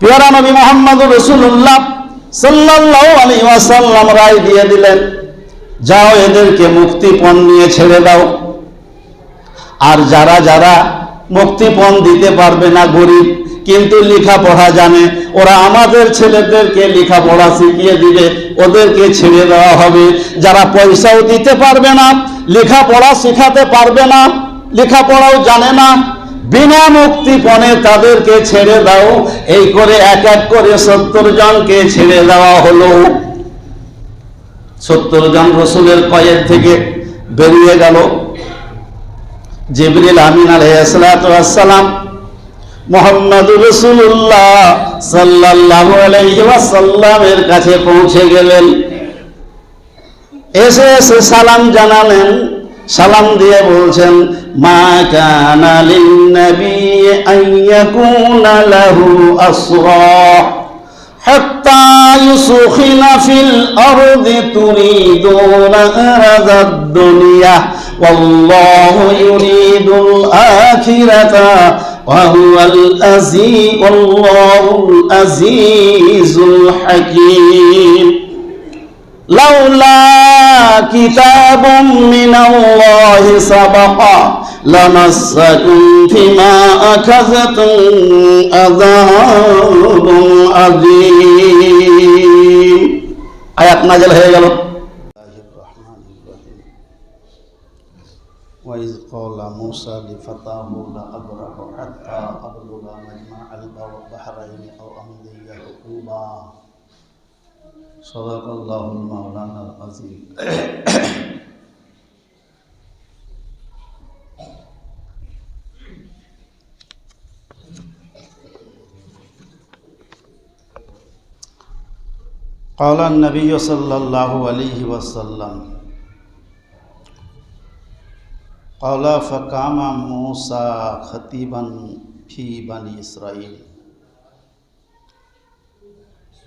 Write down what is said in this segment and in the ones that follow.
পেয়ারা নবী মোহাম্মদ রসুল্লাহ সাল্লাহ আলী ওয়াসাল্লাম রায় দিয়ে দিলেন, যাও এদেরকে মুক্তিপণ নিয়ে ছেড়ে দাও। আর যারা যারা মুক্তিপণ দিতে পারবে না গরিব, কিন্তু লেখাপড়া জানে, ওরা আমাদের ছেলেদেরকে লেখাপড়া শিখিয়ে দিবে, ওদেরকে ছেড়ে দেওয়া হবে। যারা পয়সাও দিতে পারবে না, লেখাপড়া শেখাতে পারবে না, লেখাপড়াও জানে না বিনা মুক্তিপণে তাদেরকে ছেড়ে দাও। এই করে এক এক করে সত্তর জনকে ছেড়ে দেওয়া হলো। সত্তর জন রসুলের কয়েদ থেকে বেরিয়ে গেল। জিবরিল আমিন আলাইসালাম মোহাম্মদ রসুল্লাহ সাল্লাল্লাহু আলাইহি ওয়াসাল্লামের কাছে পৌঁছে গেলেন। এসে এসে সালাম জানালেন সালাম দিয়ে বলছেন মা কানা লিন নবী আন ইয়াকুনা লাহু আসরা حتى يسخن في الأرض تريدون أرض الدنيا والله يريد الآخرة وهو الأزيز والله العزيز الحكيم لولا كتاب من الله سبق لمسكم فيما أخذتم عذاب عظيم আয়াত নাজেল হয়ে গেল وإذ قال موسى لفتاه لا أبرح حتى أبلغ مجمع البحرين أو أمضي حقوبا صدق الله المولانا العظيم. قال النبي صلى الله عليه وسلم قال فقام موسى خطيبا في بني إسرائيل.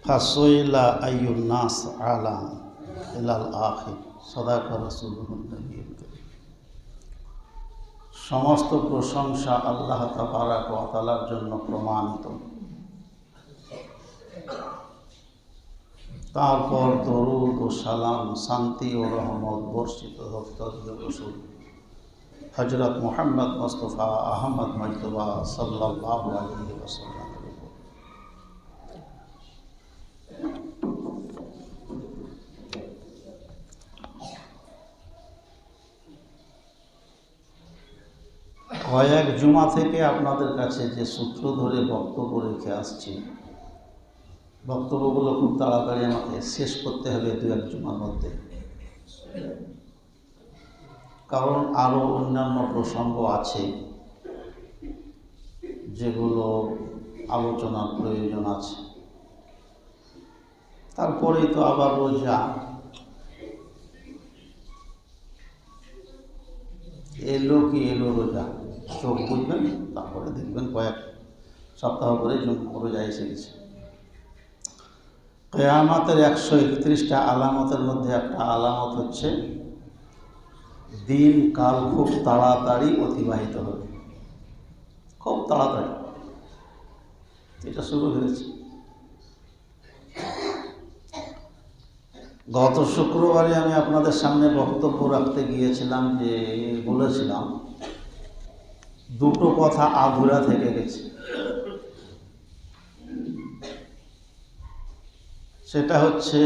ফাসইলা আইয়ুন নাস আলাম ইলাল আখির। সদাকা সমস্ত প্রশংসা আল্লাহ তাবারাক ওয়াতালার জন্য প্রমাণিত। তারপর দরুদ ও সালাম, শান্তি ও রহমত বর্ষিত হোক তদীয় হজরত মোহাম্মদ মোস্তফা আহমদ মজতবা সাল্লাহ আলী ওসাল্লাম কয়েক জুমা থেকে আপনাদের কাছে যে সূত্র ধরে বক্তব্য রেখে আসছি। বক্তব্যগুলো খুব তাড়াতাড়ি আমাকে শেষ করতে হবে দু এক জুমার মধ্যে। কারণ আরও অন্যান্য প্রসঙ্গ আছে যেগুলো আলোচনার প্রয়োজন আছে। তারপরেই তো আবার রোজা। এলো কি এলো রোজা? চোখ বুঝবেন তারপরে দেখবেন কয়েক সপ্তাহ পরে রোজা এসে গেছে। কেয়ামাতের একশো একত্রিশটা আলামতের মধ্যে একটা আলামত হচ্ছে, দিন, কাল খুব তাড়াতাড়ি অতিবাহিত হবে। খুব তাড়াতাড়ি। এটা শুরু হয়েছে। গত শুক্রবারে আমি আপনাদের সামনে বক্তব্য রাখতে গিয়েছিলাম যে, বলেছিলাম দুটো কথা আধুরা থেকে গেছে। সেটা হচ্ছে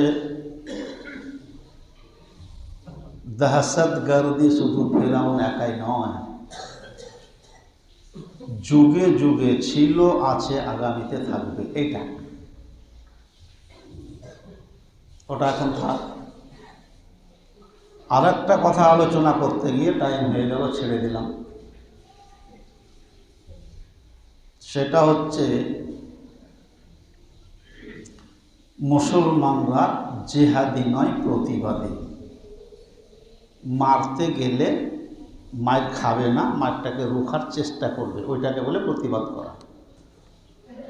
দাহসাদ গারদি শুধু ফেরাউন একাই নয়, যুগে যুগে ছিল, আছে, আগামীতে থাকবে, এটা। ওটা এখন থাক। আর একটা কথা আলোচনা করতে গিয়ে টাইম হয়ে গেল, ছেড়ে দিলাম। সেটা হচ্ছে মুসলমানরা জেহাদি নয়, প্রতিবাদী। মারতে গেলে মায়ের খাবে না, মারটাকে রোখার চেষ্টা করবে, ওইটাকে বলে প্রতিবাদ করা।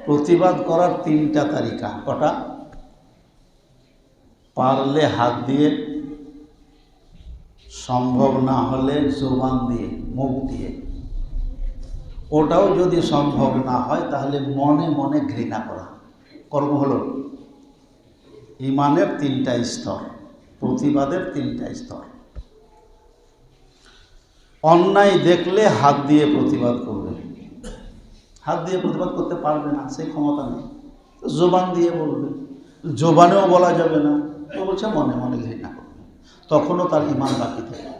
প্রতিবাদ করার তিনটা তালিকা কটা? পারলে হাত দিয়ে, সম্ভব না হলে জোবান দিয়ে, মুখ দিয়ে। ওটাও যদি সম্ভব না হয়, তাহলে মনে মনে ঘৃণা করা। কর্ম হলো ইমানের তিনটা স্তর, প্রতিবাদের তিনটা স্তর। অন্যায় দেখলে হাত দিয়ে প্রতিবাদ করবে। হাত দিয়ে প্রতিবাদ করতে পারবে না সেই ক্ষমতা নেই। জোবান দিয়ে বলবে। জোবানেও বলা যাবে না। তো বলছে, মনে মনে ঘৃণা করবে। তখনও তার ইমান বাকি থাকে।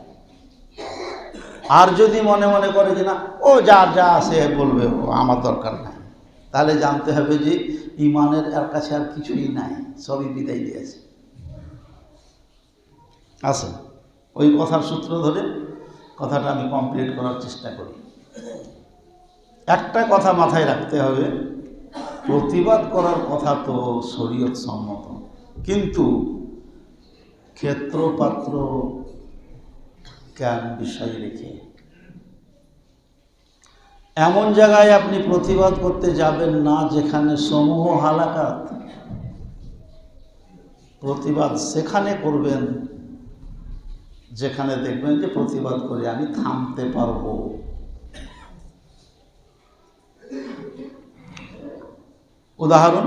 আর যদি মনে মনে করে যে না, ও যা যা সে বলবে, ও আমার দরকার নাই। তাহলে জানতে হবে যে ইমানের এর কাছে আর কিছুই নাই, সবই বিদায় দিয়েছে। আছে? ওই কথার সূত্র ধরে কথাটা আমি কমপ্লিট করার চেষ্টা করি। একটা কথা মাথায় রাখতে হবে, প্রতিবাদ করার কথা তো শরীয়ত সম্মত কিন্তু ক্ষেত্রপাত্র জ্ঞান বিষয় রেখে। এমন জায়গায় আপনি প্রতিবাদ করতে যাবেন না যেখানে সমূহ হালাকাত। প্রতিবাদ সেখানে করবেন, যেখানে দেখবেন যে প্রতিবাদ করে আমি থামতে পারব। উদাহরণ,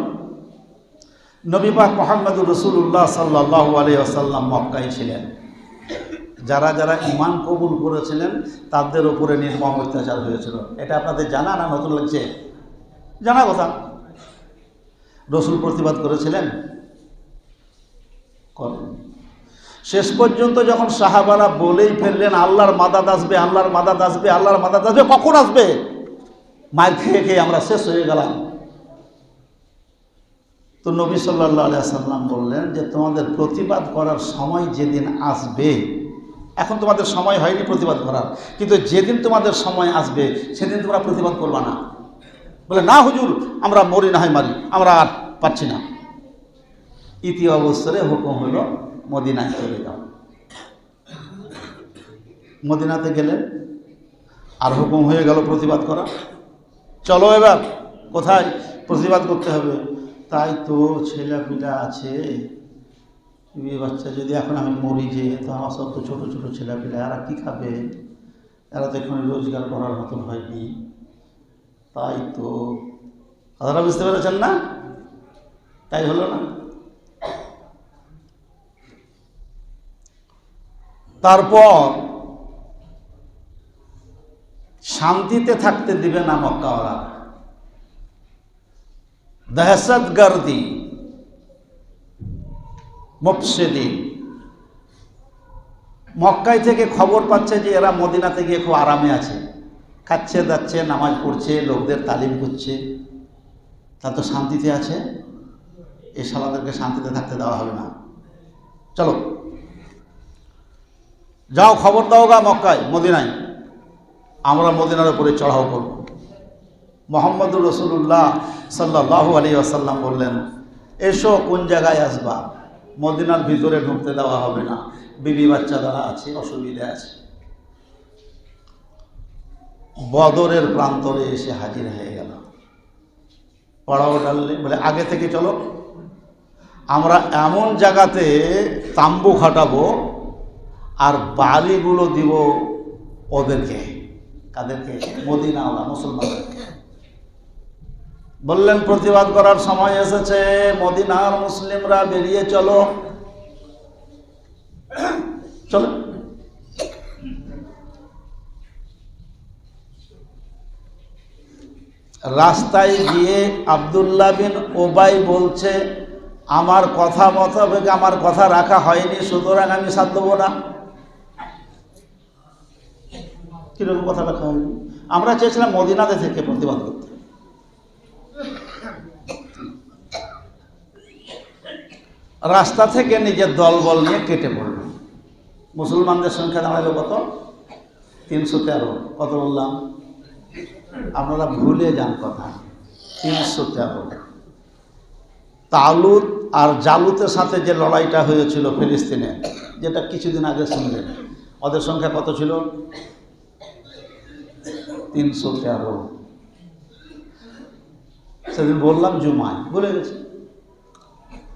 নবী পাক মোহাম্মদুর রসুল্লাহ সাল্লাহ আলী আসাল্লাম মক্কায় ছিলেন। যারা যারা ইমান কবুল করেছিলেন, তাদের উপরে নির্মম অত্যাচার হয়েছিল। এটা আপনাদের জানা না নতুন লাগছে? জানা কথা। রসুল প্রতিবাদ করেছিলেন? শেষ পর্যন্ত যখন সাহাবারা বলেই ফেললেন, আল্লাহর মাদাদ আসবে, আল্লাহর মাদাদ আসবে, আল্লাহর মাদাদ আসবে, কখন আসবে? মায়ের খেয়ে খেয়ে আমরা শেষ হয়ে গেলাম। তো নবী সাল্লাহ আলিয়া সাল্লাম বললেন যে, তোমাদের প্রতিবাদ করার সময় যেদিন আসবে এখন তোমাদের সময় হয়নি প্রতিবাদ করার। কিন্তু যেদিন তোমাদের সময় আসবে, সেদিন তোমরা প্রতিবাদ করবা না। বলে, না হুজুর, আমরা মরি না হয় মারি, আমরা আর পাচ্ছি না। ইতি অবসরে হুকুম হলো, মদিনায় চলে যাও। মদিনাতে গেলে আর হুকুম হয়ে গেল প্রতিবাদ করা। চলো এবার, কোথায় প্রতিবাদ করতে হবে? তাই তো ছেলেপিলা আছে। বিয়ে বাচ্চা যদি এখন আমি মরি যে, তো আমার সব তো ছোটো ছোটো ছেলেপিলা, এরা কী খাবে? এরা তো এখন রোজগার করার মতন হয়নি। তাই তো, কথাটা বুঝতে পেরেছেন না? তাই হলো না? তারপর, শান্তিতে থাকতে দিবে না মক্কাওয়ালা দহশত গর্দি মুফসিদিন। মক্কায় থেকে খবর পাচ্ছে যে এরা মদিনাতে গিয়ে খুব আরামে আছে। খাচ্ছে, দাচ্ছে, নামাজ পড়ছে, লোকদের তালিম করছে। তা তো শান্তিতে আছে। এই সালাদেরকে শান্তিতে থাকতে দেওয়া হবে না। চলো। যাও, খবর দাও গা মক্কায়, মদিনায়। আমরা মদিনার উপরে চড়াও করব। মোহাম্মদুর রসুল্লাহ সাল্লাহ আলী আসাল্লাম বললেন, এসো কোন জায়গায় আসবা? মদিনার ভিতরে ঢুকতে দেওয়া হবে না। বিবি বাচ্চা দ্বারা আছে, অসুবিধা আছে। বদরের প্রান্তরে এসে হাজির হয়ে গেল। পড়াও ডাললে, বলে, আগে থেকে চলো। আমরা এমন জায়গাতে তাম্বু খাটাবো আর বালিগুলো দিব ওদেরকে। কাদেরকে? মদিনাওয়ালা, মুসলমানদেরকে। বললেন, প্রতিবাদ করার সময় এসেছে। মদিনার মুসলিমরা বেরিয়ে চলো। চলো। রাস্তায় গিয়ে আবদুল্লাহ বিন ওবাই বলছে, আমার কথা মোতাবেক আমার কথা রাখা হয়নি, সুতরাং আমি সাথ দেবো না। কীরকম কথা রাখা হয়নি আমরা চেয়েছিলাম মদিনাতে থেকে প্রতিবাদ করতে। রাস্তা থেকে নিজের দলবল নিয়ে কেটে পড়ল। মুসলমানদের সংখ্যা দাঁড়াল কত? তিনশো তেরো। কত বললাম? আপনারা ভুলে যান কথা। তিনশো তেরো। তালুত আর জালুতের সাথে যে লড়াইটা হয়েছিল ফিলিস্তিনে, যেটা কিছুদিন আগে শুনলেন, ওদের সংখ্যা কত ছিল? তিনশো তেরো। সেদিন বললাম, জুমায়। বলে গেছে।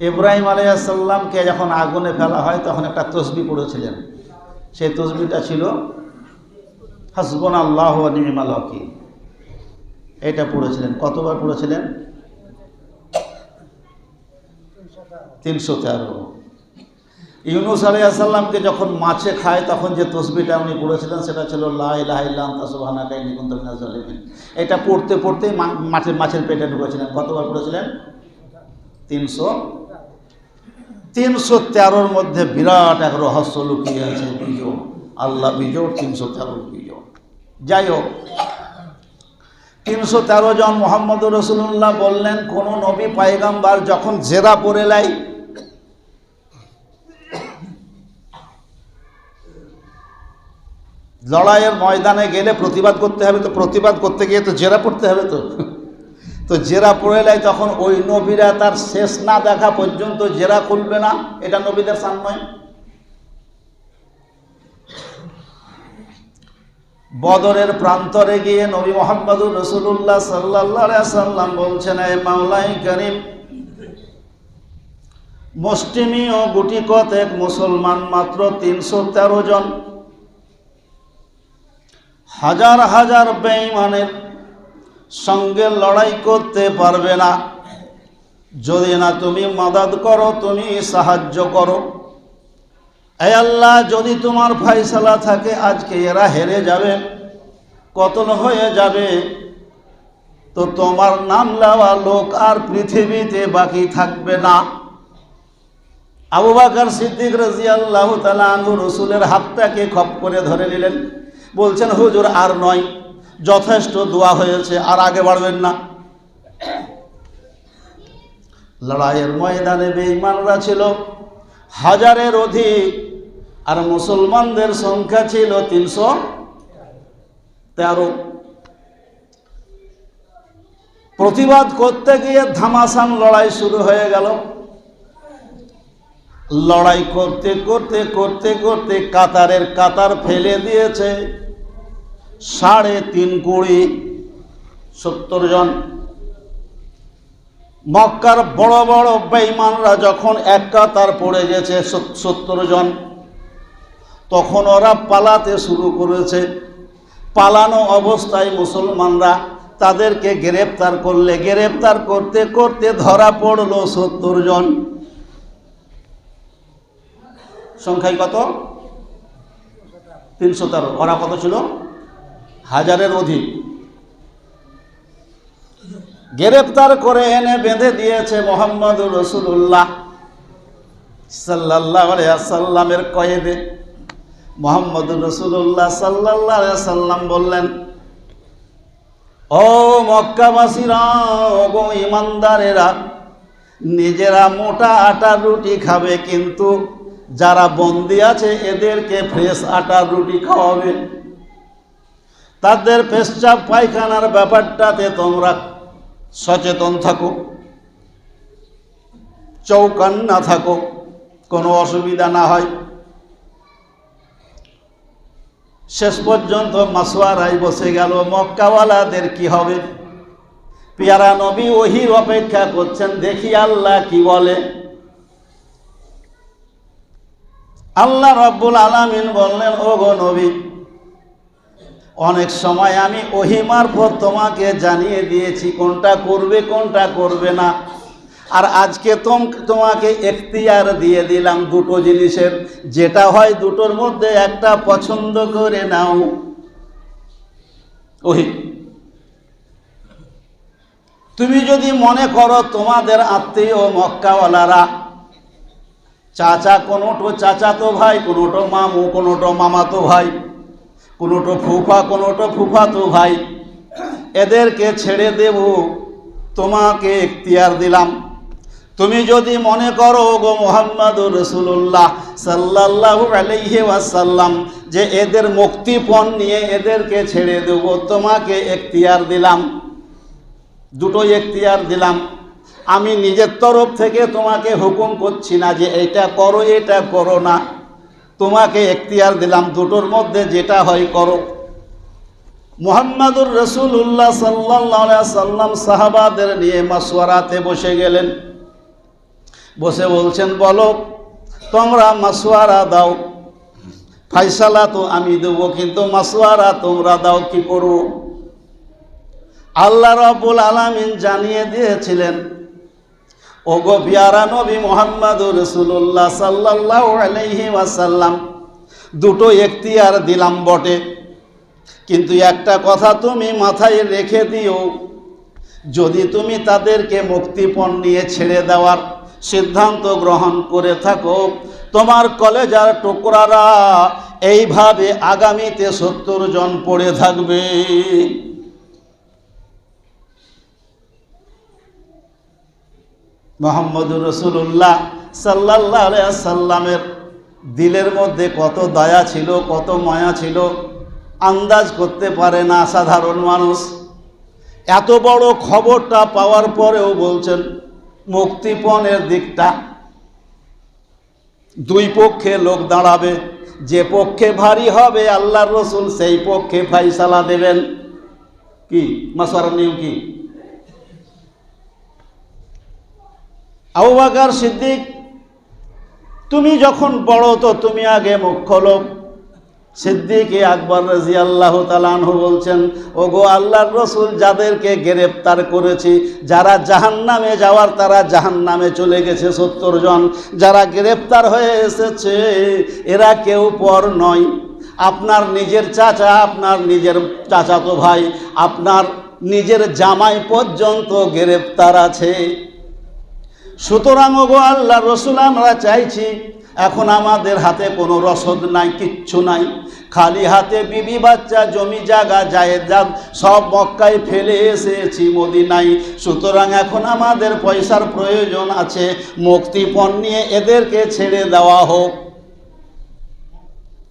ইব্রাহিম আলাইসাল্লামকে যখন আগুনে ফেলা হয়, তখন একটা তসবি পড়েছিলেন। সেই তসবিটা ছিল হাসবন আল্লাহ নিমাল এটা পড়েছিলেন। কতবার পড়েছিলেন? তিনশো তেরো। ইউনুস আলাইসাল্লামকে যখন মাছে খায়, তখন যে তসবিটা উনি পড়েছিলেন, সেটা ছিল লাইলাহিল্লাহিন এটা পড়তে পড়তেই মাছের মাছের পেটে ঢুকেছিলেন। কতবার পড়েছিলেন? তিনশো তিনশো তেরোর মধ্যে বিরাট এক রহস্য লুকিয়ে আছে বিজোড় আল্লাহ বিজোড় তিনশো তেরো বিজোড় যাই হোক, তিনশো তেরো জন মোহাম্মদ রসুল্লাহ বললেন, কোন নবী পায়গাম্বার যখন জেরা পড়ে লাই লড়াইয়ের ময়দানে গেলে প্রতিবাদ করতে হবে তো প্রতিবাদ করতে গিয়ে তো জেরা পড়তে হবে তো। তো জেরা পড়ে লাই তখন ওই নবীরা তার শেষ না দেখা পর্যন্ত জেরা খুলবে না, এটা নবীদের সান নয়। বদরের প্রান্তরে গিয়ে নবী মোহাম্মদুর রসুল্লাহ সাল্লাহ সাল্লাম বলছেন, এ মাওলাই করিম মুসলিমি ও গুটি কতেক মুসলমান মাত্র তিনশো তেরো জন হাজার হাজার বেঈমানের সঙ্গে লড়াই করতে পারবে না। যদি না তুমি মাদাদ করো, তুমি সাহায্য করো। এ আল্লাহ, যদি তোমার ফাইসালা থাকে, আজকে এরা হেরে যাবে, কতল হয়ে যাবে। তো তোমার নাম নেওয়া লোক আর পৃথিবীতে বাকি থাকবে না। আবু বাকার সিদ্দিক রাজি আল্লাহ তালু রসুলের হাতটাকে খপ করে ধরে নিলেন। বলছেন, হুজুর, আর নয়। যথেষ্ট দোয়া হয়েছে, আর আগে বাড়বেন না। লড়াইয়ের ময়দানে বেঈমানরা ছিল, হাজারের অধিক, আর মুসলমানদের সংখ্যা ছিল তিনশো তেরো। প্রতিবাদ করতে গিয়ে ধামাসান লড়াই শুরু হয়ে গেল। লড়াই করতে করতে করতে করতে কাতারের কাতার ফেলে দিয়েছে। সাড়ে তিন কুড়ি সত্তর জন। মক্কার বড় বড় বেঈমানরা যখন এক কাতার পড়ে গেছে সত্তর জন, তখন ওরা পালাতে শুরু করেছে। পালানো অবস্থায় মুসলমানরা তাদেরকে গ্রেপ্তার করলে, গ্রেপ্তার করতে করতে ধরা পড়ল সত্তর জন। সংখ্যায় কত? তিনশো তেরো। ওরা কত ছিল? হাজারের অধিক। গ্রেপ্তার করে এনে বেঁধে দিয়েছে মোহাম্মদ রসুল্লাহ সাল্লাহ সাল্লামের কয়েদে। মোহাম্মদ রসুল্লাহ সাল্লাহ সাল্লাম বললেন, ও মক্কাবাসীরা গো ইমানদারেরা নিজেরা মোটা আটার রুটি খাবে, কিন্তু যারা বন্দি আছে, এদেরকে ফ্রেশ আটার রুটি খাওয়াবে। তাদের পেশাব পায়খানার ব্যাপারটাতে তোমরা সচেতন থাকো, চৌকান না থাকো, কোনো অসুবিধা না হয়। শেষ পর্যন্ত মাসোয়ারাই বসে গেল, মক্কাওয়ালাদের কি হবে? পিয়ারা নবী ওহির অপেক্ষা করছেন, দেখি আল্লাহ কি বলে। আল্লাহ রব্বুল আলামিন বললেন ও গো নবী অনেক সময় আমি ওহি মারফত তোমাকে জানিয়ে দিয়েছি, কোনটা করবে কোনটা করবে না। আর আজকে তোম, তোমাকে এখতিয়ার দিয়ে দিলাম দুটো জিনিসের। যেটা হয় দুটোর মধ্যে একটা পছন্দ করে নাও। ওহি। তুমি যদি মনে করো তোমাদের আত্মীয় মক্কাওয়ালারা, চাচা কোনোটো চাচাতো ভাই, কোনোটো মামু, কোনোটো মামাতো ভাই কোনোটো ফুফা, কোনোটা ফুফা তো ভাই। এদেরকে ছেড়ে দেব, তোমাকে এখতিয়ার দিলাম। তুমি যদি মনে করো গো মোহাম্মদ রসুল্লাহ সাল্লাহ আলহি ওয়াসাল্লাম, যে এদের মুক্তিপণ নিয়ে এদেরকে ছেড়ে দেব, তোমাকে এখতিয়ার দিলাম। দুটো এখতিয়ার দিলাম। আমি নিজের তরফ থেকে তোমাকে হুকুম করছি না যে এটা করো এটা করো না। তোমাকে এখতিয়ার দিলাম, দুটোর মধ্যে যেটা হয় করো। মোহাম্মদুর রসুল্লাহ সাল্লাহ সাল্লাম সাহাবাদের নিয়ে মাসোয়ারাতে বসে গেলেন। বসে বলছেন, বলো, তোমরা মাসোয়ারা দাও। ফাইসালা তো আমি দেবো, কিন্তু মাসোয়ারা তোমরা দাও কি করো? আল্লাহ রবুল আলামিন জানিয়ে দিয়েছিলেন ওগো পিয়ারা নবী মোহাম্মদ রসুল্লাহ সাল্লাহ আলহি ওয়াসাল্লাম, দুটো এখতিয়ার দিলাম বটে। কিন্তু একটা কথা তুমি মাথায় রেখে দিও, যদি তুমি তাদেরকে মুক্তিপণ নিয়ে ছেড়ে দেওয়ার সিদ্ধান্ত গ্রহণ করে থাকো, তোমার কলেজার টুকরারা এইভাবে আগামীতে সত্তর জন পড়ে থাকবে। মোহাম্মদুর রসুল্লাহ সাল্লাহ সাল্লামের দিলের মধ্যে কত দয়া ছিল, কত মায়া ছিল, আন্দাজ করতে পারে না সাধারণ মানুষ। এত বড় খবরটা পাওয়ার পরেও বলছেন, মুক্তিপণের দিকটা। দুই পক্ষে লোক দাঁড়াবে, যে পক্ষে ভারী হবে আল্লাহর রসুল, সেই পক্ষে ফাইসালা দেবেন। কি? মাসার নিয়ম কি? আবুবাকার সিদ্দিক, তুমি যখন বড় তো তুমি আগে মুখ্য লোক সিদ্দিকে আকবর রাজি আল্লাহ তালানহু বলছেন ও গো আল্লাহর রসুল, যাদেরকে গ্রেপ্তার করেছি, যারা জাহান নামে যাওয়ার, তারা জাহান নামে চলে গেছে সত্তর জন। যারা গ্রেপ্তার হয়ে এসেছে, এরা কেউ পর নয়। আপনার নিজের চাচা, আপনার নিজের চাচাতো ভাই, আপনার নিজের জামাই পর্যন্ত গ্রেপ্তার আছে। সুতরাং গো আল্লাহ রসুল, আমরা চাইছি এখন আমাদের হাতে কোনো রসদ নাই, কিচ্ছু নাই। খালি হাতে বিবি বাচ্চা, জমি জাগা যায় যান সব মক্কায় ফেলে এসেছি মদিনাই সুতরাং এখন আমাদের পয়সার প্রয়োজন আছে, মুক্তিপণ নিয়ে এদেরকে ছেড়ে দেওয়া হোক।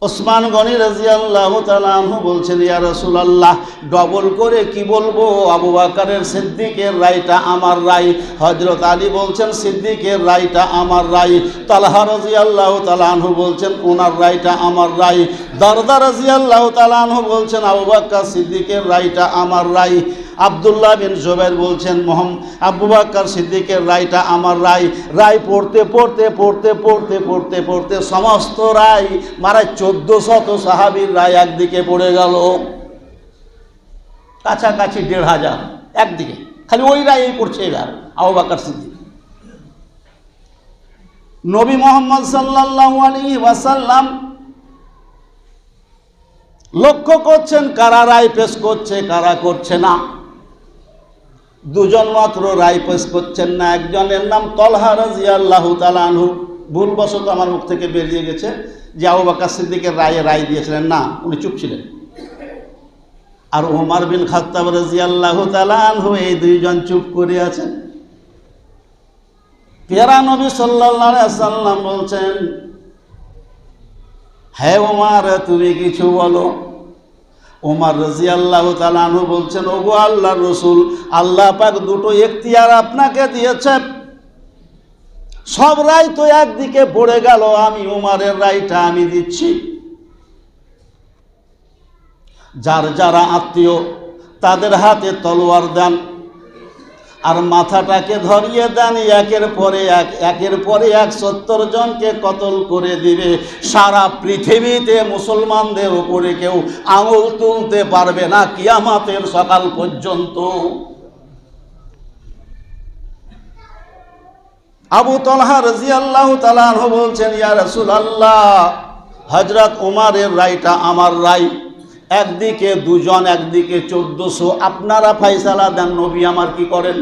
ওসমান গনি রাজি আল্লাহ তালু বলছেন, ইয়া রসুল আল্লাহ ডবল করে কি বলব? আবু বাকারের সিদ্দিকের রায়টা আমার রায়। হজরত আলী বলছেন, সিদ্দিকের রায়টা আমার রায়। তালহা রাজি আল্লাহ তালাহু বলছেন, ওনার রায়টা আমার রায়। দারদা রাজি আল্লাহ তালাহু বলছেন, আবু বাক্কার সিদ্দিকের রায়টা আমার রায়। আবদুল্লাহ বিন জোবের বলছেন, মোহাম আবু বাক্কার সিদ্দিকের রায়টা আমার রায়। রায় পড়তে পড়তে পড়তে পড়তে পড়তে পড়তে সমস্ত রায় মারা চোদ্দ শত সাহাবির রায় একদিকে পড়ে গেল। কাছাকাছি দেড় হাজার একদিকে। খালি ওই রায়ই পড়ছে এবার, আবু বাক্কার সিদ্দিক। নবী মোহাম্মদ সাল্লাহ আলী ওয়াসাল্লাম লক্ষ্য করছেন কারা রায় পেশ করছে, কারা করছে না। দুজন মাত্র রায় পেশ করছেন না, একজনের নাম তলহা রাজি আল্লাহ তালানহু ভুলবশত আমার মুখ থেকে বেরিয়ে গেছে যে আবু বাক্কা সিদ্দিকের রায়ে রায় দিয়েছিলেন। না, উনি চুপ ছিলেন। আর ওমার বিন খাত্তাব রাজি আল্লাহ তালানহু এই দুইজন চুপ করে আছেন। পেয়ারা নবী সাল্লাহ সাল্লাম বলছেন হ্যাঁ ওমার, তুমি কিছু বলো? ওমার রাজি আল্লাহ তালানহু বলছেন, ওগো আল্লাহ রসুল, আল্লাহ পাক দুটো এখতিয়ার আপনাকে দিয়েছে সব রায় তো একদিকে পড়ে গেল, আমি উমারের রায়টা আমি দিচ্ছি। যার যারা আত্মীয়, তাদের হাতে তলোয়ার দেন। আর মাথাটাকে ধরিয়ে দেন, একের পরে এক, একের পরে এক সত্তর জনকে কতল করে দিবে। সারা পৃথিবীতে মুসলমানদের উপরে কেউ আঙুল তুলতে পারবে না কিয়ামাতের সকাল পর্যন্ত। আবু তলহা রাজি আল্লাহ তালাহ বলছেন, ইয়া রসুল আল্লাহ হজরত উমারের রায়টা আমার রায়। একদিকে দুজন, একদিকে চোদ্দশো। আপনারা ফাইসালা দেন, নবী আমার কি করেন?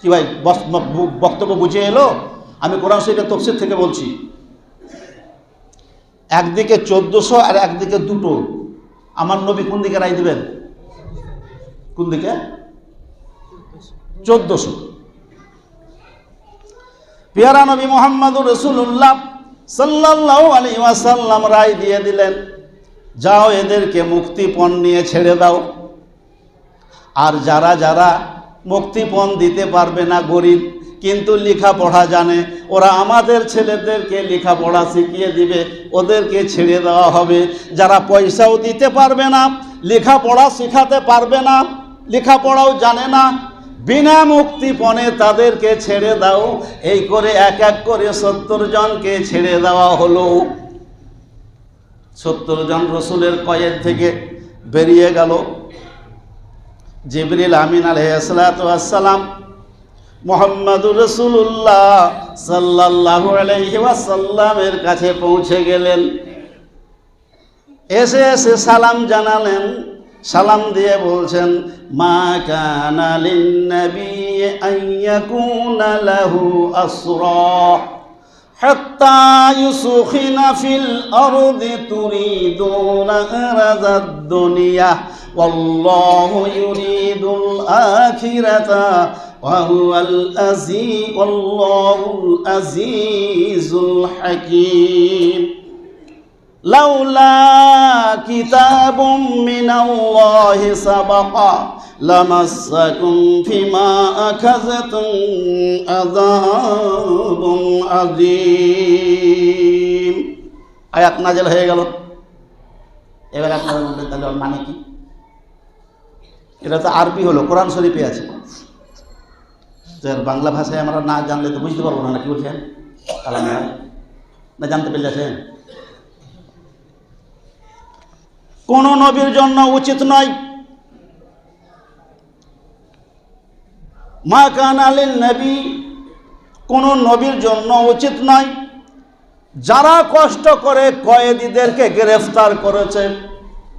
কি ভাই বক্তব্য বুঝে এলো? আমি কোরআন শরীফের তফসির থেকে বলছি। একদিকে চোদ্দশো আর একদিকে দুটো। আমার নবী কোন দিকে রায় দিবেন? কোন দিকে? চোদ্দশো। পেয়ারা নবী মোহাম্মদুর রসুল্লাহ সাল্লাহ আলী ওয়াসাল্লাম রায় দিয়ে দিলেন, যাও এদেরকে মুক্তিপণ নিয়ে ছেড়ে দাও। আর যারা যারা মুক্তিপণ দিতে পারবে না গরিব, কিন্তু লেখাপড়া জানে, ওরা আমাদের ছেলেদেরকে লেখাপড়া শিখিয়ে দিবে, ওদেরকে ছেড়ে দেওয়া হবে। যারা পয়সাও দিতে পারবে না, লেখাপড়া শেখাতে পারবে না, লেখাপড়াও জানে না বিনা মুক্তিপণে তাদেরকে ছেড়ে দাও। এই করে এক এক করে সত্তর জনকে ছেড়ে দেওয়া হলো। সত্তর জন রসুলের কয়েদ থেকে বেরিয়ে গেল। জিবরিল আমিন আলহাম মোহাম্মদুর রসুল্লাহ সাল্লাল্লাহু আলাইহি ওয়াসাল্লামের কাছে পৌঁছে গেলেন। এসে এসে সালাম জানালেন। সালাম দিয়ে বলছেন মা কানা লিন্নবী আইয়াকুনা লাহু আসরা حتى يسخن في الأرض تريدون أرض الدنيا والله يريد الآخرة وهو الأزيز والله العزيز الحكيم লাউলা কিতাবুম মিনাল্লাহি সাবাকা লামাসাকুম ফিমা আখাযাতুম আযাবুন আযীম। আয়াত নাজেল হয়ে গেল। এবার আপনার মধ্যে তাহলে ওর মানে কি? এটা তো আরবি হলো, কোরআন শরীফে আছে। বাংলা ভাষায় আমরা না জানলে তো বুঝতে পারব না কি বলছেন? না জানতে পেরেছেন? কোন নবীর জন্য উচিত নয়। মা কান আলীল নবী, কোন নবীর জন্য উচিত নয়। যারা কষ্ট করে কয়েদিদেরকে গ্রেফতার করেছে,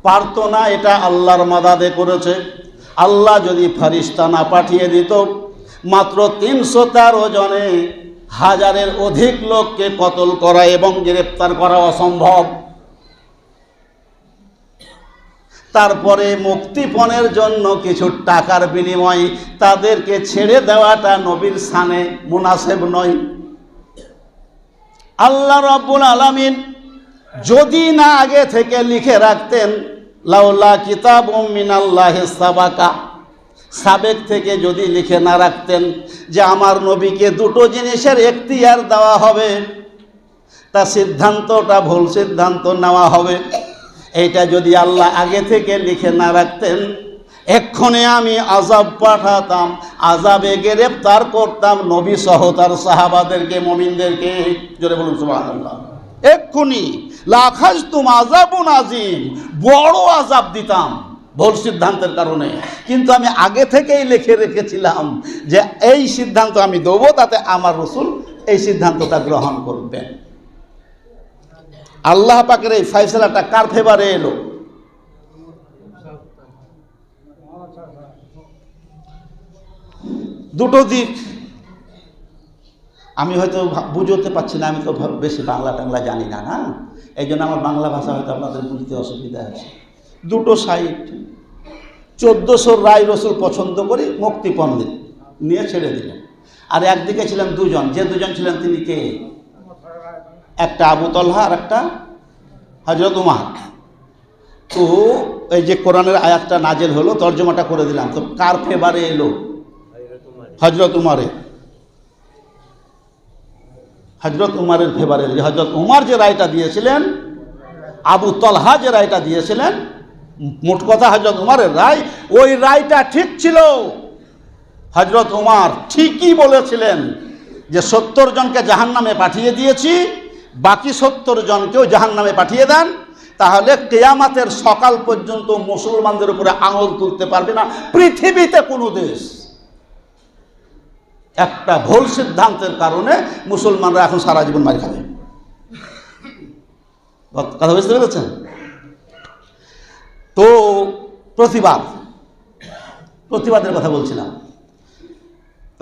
পারত না এটা আল্লাহর মাদাদে করেছে। আল্লাহ যদি ফারিস্তা না পাঠিয়ে দিত, মাত্র তিনশো তেরো জনে হাজারের অধিক লোককে কতল করা এবং গ্রেফতার করা অসম্ভব। তারপরে মুক্তিপণের জন্য কিছু টাকার বিনিময়ে তাদেরকে ছেড়ে দেওয়াটা নবীর সানে মুনাসেব নয়। আল্লাহ রব্বুল আলামিন যদি না আগে থেকে লিখে রাখতেন, লাউলা কিতাব মিনাল্লাহ সাবাকা। সাবেক থেকে যদি লিখে না রাখতেন যে আমার নবীকে দুটো জিনিসের এখতিয়ার দেওয়া হবে, তা সিদ্ধান্তটা ভুল সিদ্ধান্ত নেওয়া হবে। এইটা যদি আল্লাহ আগে থেকে লিখে না রাখতেন, এক্ষণে আমি আজাব পাঠাতাম আজাবে গ্রেপ্তার করতাম নবী সহ তার সাহাবাদেরকে, মমিনদেরকে। জোরে বলুন, সুবহানাল্লাহ। এক্ষুনি লাখাজ তুম আজাবুন আজিম বড় আজাব দিতাম, ভুল সিদ্ধান্তের কারণে। কিন্তু আমি আগে থেকেই লিখে রেখেছিলাম যে, এই সিদ্ধান্ত আমি দেবো, তাতে আমার রসুল এই সিদ্ধান্তটা গ্রহণ করবেন। আল্লাহ পাকের এই ফাইসলাটা কার ফেভারে এলো? দুটো দিক। আমি হয়তো বুঝতে পারছি না, আমি তো বেশি বাংলা টাংলা জানি না না? এই জন্য আমার বাংলা ভাষা হয়তো আপনাদের বুঝতে অসুবিধা আছে। দুটো সাইড চোদ্দোশোর রায় রসুল পছন্দ করে মুক্তিপণ দিন নিয়ে ছেড়ে দিলেন। আর একদিকে ছিলেন দুজন, যে দুজন ছিলেন তিনি কে? একটা আবু তলহা আর একটা হজরত উমার। তো এই যে কোরআনের আয়াতটা নাজেল হলো, তর্জমাটা করে দিলাম। তো কার ফেভারে এলো? হজরত উমারে হজরত উমারের ফেভারে এলো। হজরত উমার যে রায়টা দিয়েছিলেন, আবু তলহা যে রায়টা দিয়েছিলেন, মোট কথা হজরত উমারের রায়, ওই রায়টা ঠিক ছিল। হজরত উমার ঠিকই বলেছিলেন যে সত্তর জনকে জাহান নামে পাঠিয়ে দিয়েছি বাকি সত্তর জনকেও জাহান নামে পাঠিয়ে দেন, তাহলে কেয়ামাতের সকাল পর্যন্ত মুসলমানদের উপরে আঙুল তুলতে পারবে না পৃথিবীতে কোনো দেশ। একটা ভুল সিদ্ধান্তের কারণে মুসলমানরা এখন সারা জীবন মার খাবে। কথা বুঝতে পেরেছেন? তো প্রতিবাদ, প্রতিবাদের কথা বলছিলাম।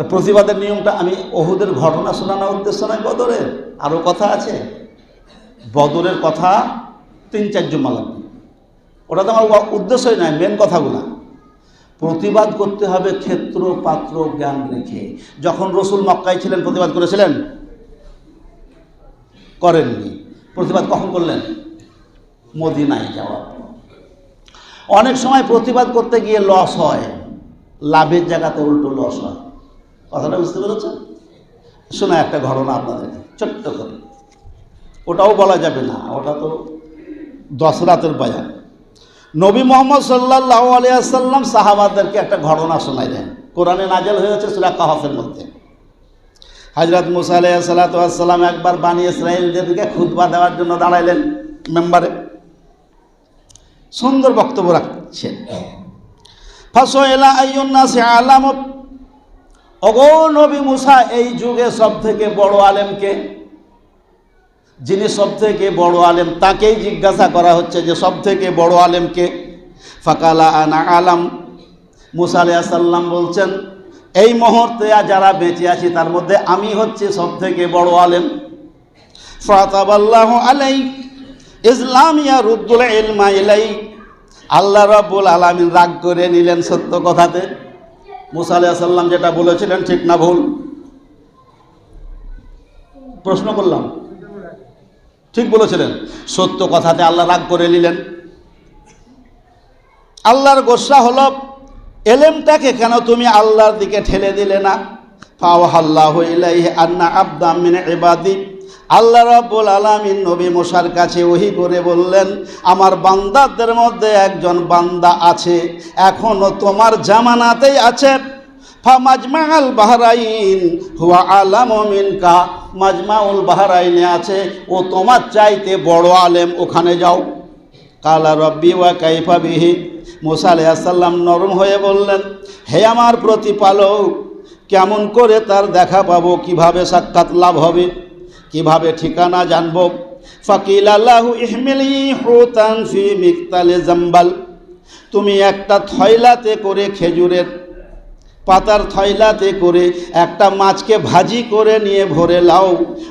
তো প্রতিবাদের নিয়মটা আমি অহুদের ঘটনা শোনানোর উদ্দেশ্য নয়, বদরের। আরও কথা আছে? বদরের কথা তিন, চার লাগবে। ওটা তো আমার উদ্দেশ্যই নয় মেন কথাগুলো। প্রতিবাদ করতে হবে ক্ষেত্র, পাত্র, জ্ঞান রেখে। যখন রসুল মক্কায় ছিলেন, প্রতিবাদ করেছিলেন? করেননি। প্রতিবাদ কখন করলেন? মদিনায় যাওয়ার পর। অনেক সময় প্রতিবাদ করতে গিয়ে লস হয়। লাভের জায়গাতে উল্টো লস হয়। কথাটা বুঝতে পেরেছেন? শোনা, একটা ঘটনা আপনাদের, ছোট্ট করে। ওটাও বলা যাবে না, ওটা তো দশ রাতের বাজার নবী মোহাম্মদ সাল্লাহ আলিয়াল্লাম সাহাবাদেরকে একটা ঘটনা শোনাইলেন কোরআনে নাজেল হয়েছে সুরা কাহফের মধ্যে। হজরত মুসা আলিয়া সাল্লাতাম একবার বানিয়ে ইসরায়েলদেরকে খুতবা দেওয়ার জন্য দাঁড়াইলেন মেম্বারে। সুন্দর বক্তব্য রাখছেন। ফাসোয়েলা আইয়ুন্নাসি আলাম অগো নবী মুসা, এই যুগে সব থেকে বড় আলেমকে যিনি সব থেকে বড় আলেম, তাকেই জিজ্ঞাসা করা হচ্ছে যে সব থেকে বড় আলেমকে ফাকালা আনা আলাম। মুসা আলাইসাল্লাম বলছেন, এই মুহূর্তে যারা বেঁচে আছি, তার মধ্যে আমি হচ্ছে সব থেকে বড় আলেম। ফাতাবাল্লাহ আলাই, ইসলামিয়া রুদ্দুল ইলমা ইলাই। আল্লাহ রাব্বুল আলামিন রাগ করে নিলেন সত্য কথাতে। মুসা আলাইসাল্লাম যেটা বলেছিলেন, ঠিক না ভুল? প্রশ্ন করলাম। ঠিক বলেছিলেন। সত্য কথাতে আল্লাহ রাগ করে নিলেন। আল্লাহর গোসা হলো, এলেমটাকে কেন তুমি আল্লাহর দিকে ঠেলে দিলে না? ফাওয়াল্লাহ ইলাইহি আন্না আবদাম মিন ইবাদি। আল্লাহ রাব্বুল আলামিন নবী মুসার কাছে ওহি করে বললেন, আমার বান্দাদের মধ্যে একজন বান্দা আছে, এখনও তোমার জামানাতেই আছে। ফামাজমাল বাহরাইন, হুয়া আলাম মিনকা। মাজমাউল বাহরাইনে আছে, ও তোমার চাইতে বড় আলেম, ওখানে যাও। কালা রব্বি ওয়া কাইফা বিহি। মোসা আলাইসাল্লাম নরম হয়ে বললেন, হে আমার প্রতিপালক, কেমন করে তার দেখা পাবো, কীভাবে সাক্ষাৎ লাভ হবে? কীভাবে ঠিকানা জানব? ফাকিল আল্লাহু ইহমিলি হুতান ফি মিকতালে জাম্বাল। তুমি একটা থয়লাতে করে খেজুরের পাতার থয়লাতে করে একটা মাছকে ভাজি করে নিয়ে ভরে লাও।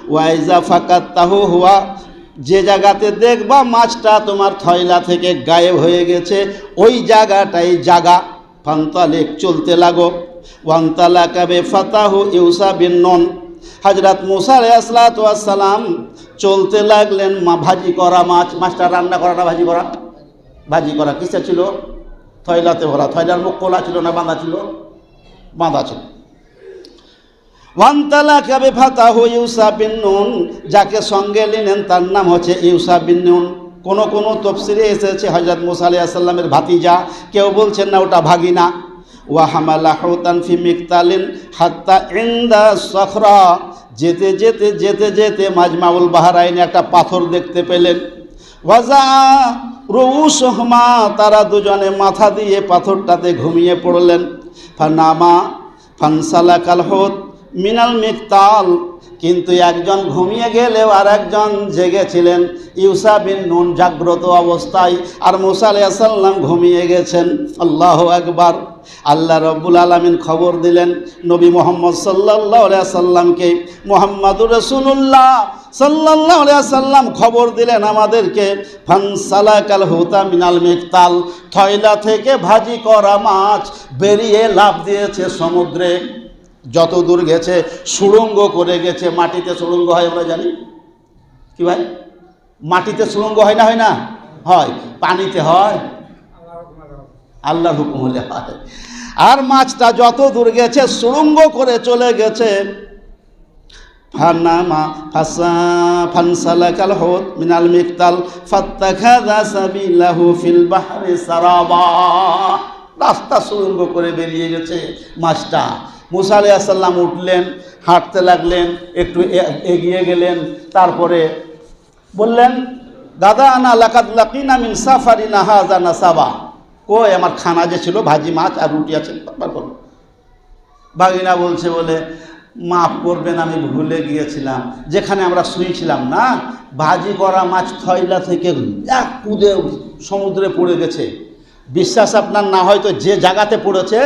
ওয়াইজা ফাকাত তাহু হুয়া, যে জায়গাতে দেখবা মাছটা তোমার থয়লা থেকে গায়েব হয়ে গেছে, ওই জায়গাটাই জাগা। ফান্তালেক, চলতে লাগো। ওয়ান্তালা কাবে ফাতাহু ইউসা বিন নন। হাজরাত মুসা সালাম চলতে লাগলেন মা ভাজি করা মাছ। মাছটা রান্না করা না ভাজি করা? ভাজি করা কিসে ছিল? থয়লাতে ভরা। থয়লার মুখ খোলা ছিল না বাঁধা ছিল? বাঁধা ছিল। ওয়ান্তালা কাবে ফাতাহু ইউসা বিন নুন। যাকে সঙ্গে নিলেন তার নাম হচ্ছে ইউসা বিন নুন। কোন কোন তফসিরে এসেছে হজরত মুসা আলাইসাল্লামের ভাতিজা। কেউ বলছেন না ওটা ভাগিনা। ওয়াহামালা হৌতান ফি মিকতালিন হাত্তা ইন্দা সখরা। যেতে যেতে যেতে যেতে মাজমাউল বাহারাইনে একটা পাথর দেখতে পেলেন। ওয়াজা রৌসহমা তারা দুজনে মাথা দিয়ে পাথরটাতে ঘুমিয়ে পড়লেন। ফানামা ফানসালা কালহত মিনাল মিকতাল, কিন্তু একজন ঘুমিয়ে গেলেও আর একজন জেগেছিলেন ইউসা বিন নুন জাগ্রত অবস্থায় আর মুসা আলাইসাল্লাম ঘুমিয়ে গেছেন। আল্লাহ একবার আল্লাহ রব্বুল আলমিন খবর দিলেন, নবী মোহাম্মদ সাল্লাহ সাল্লামকে, মোহাম্মদুর রসুল্লাহ সাল্লাহ সাল্লাম খবর দিলেন আমাদেরকে ফানসালা ফানসালাকাল হুতা মিনাল মিকতাল থয়লা থেকে ভাজি করা মাছ বেরিয়ে লাভ দিয়েছে সমুদ্রে। যত দূর গেছে, সুড়ঙ্গ করে গেছে, মাটিতে সুড়ঙ্গ হয় আমরা জানি? কি ভাই? মাটিতে সুড়ঙ্গ হয় না হয় না? হয়, পানিতে হয়। আল্লাহর হুকুম হলে হয়। আর মাছটা যত দূর গেছে, সুড়ঙ্গ করে চলে গেছে। ফানামা ফাসা ফানসালাকাল হুত মিনাল মিকতাল, ফাত্তাখাযা সাবিলাহু ফিল রাস্তা সুড়ঙ্গ করে বেরিয়ে গেছে মাছটা। মুসা আলাইসাল্লাম উঠলেন, হাঁটতে লাগলেন, একটু এগিয়ে গেলেন, তারপরে বললেন, দাদা আনা লাকাত লাকিনা মিন সাফারিনা হাজা নাসাবা। কই আমার খানা যে ছিল, ভাজি, মাছ আর রুটি আছে বার করো বাগিনা বলছে, বলে, মাফ করবেন, আমি ভুলে গিয়েছিলাম। যেখানে আমরা শুয়েছিলাম না, ভাজি করা মাছ থয়লা থেকে এক কুদে সমুদ্রে পড়ে গেছে। বিশ্বাস আপনার না হয়তো যে জায়গাতে পড়েছে,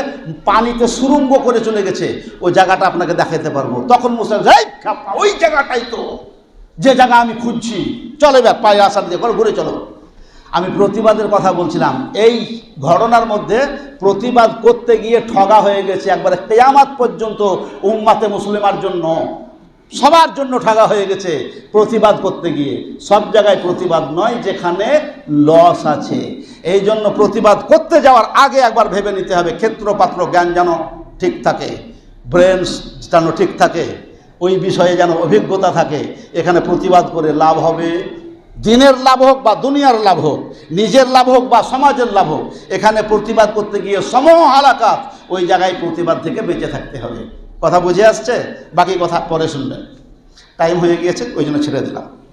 পানিতে সুরঙ্গ করে চলে গেছে, ওই জায়গাটা আপনাকে দেখাতে পারব। তখন মুসলিম ওই জায়গাটাই তো। যে জায়গা আমি খুঁজছি, চলে ব্যাপ পায়ে আসার দিয়ে ঘুরে চলো। আমি প্রতিবাদের কথা বলছিলাম। এই ঘটনার মধ্যে প্রতিবাদ করতে গিয়ে ঠগা হয়ে গেছে একবারে কেয়ামাত পর্যন্ত উম্মাতে মুসলিমার জন্য। সবার জন্য ঠগা হয়ে গেছে প্রতিবাদ করতে গিয়ে। সব জায়গায় প্রতিবাদ নয়, যেখানে লস আছে। এই জন্য প্রতিবাদ করতে যাওয়ার আগে একবার ভেবে নিতে হবে, ক্ষেত্রপাত্র জ্ঞান যেন ঠিক থাকে ব্রেন যেন ঠিক থাকে, ওই বিষয়ে যেন অভিজ্ঞতা থাকে। এখানে প্রতিবাদ করে লাভ হবে দিনের লাভ হোক বা দুনিয়ার লাভ হোক, নিজের লাভ হোক বা সমাজের লাভ হোক, এখানে প্রতিবাদ করতে গিয়ে সমূহ হালাকাত ওই জায়গায় প্রতিবাদ থেকে বেঁচে থাকতে হবে। কথা বুঝে আসছে? বাকি কথা পরে শুনবেন। টাইম হয়ে গিয়েছে, ওই জন্য ছেড়ে দিলাম।